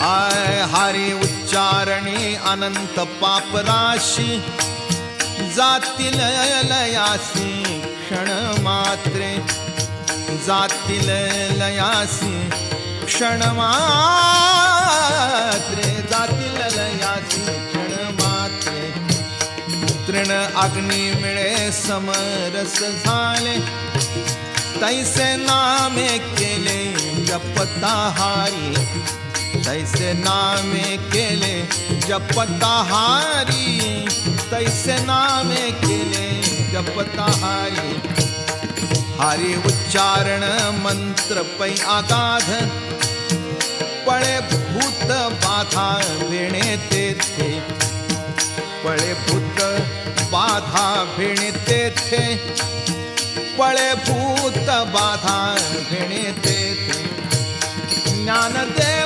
आय हारी उच्चारणी अनंत पापराशी जातील लयासी क्षण मात्रे जातील लयासी क्षण मात्रे जातील लयासी क्षण मात्रे. तृण अग्नी मिळे समरस झाले. तैसे नामे केले जपता हारी. तैसे नामे के ले जपता हारी तैसे नामे के ले जपता हारी हरि उच्चारण मंत्र पै आगाध। पड़े भूत बाधा भिणे ते थे पड़े भूत बाधा भिणते थे पड़े भूत बाधा भिणे ते थे ज्ञान देव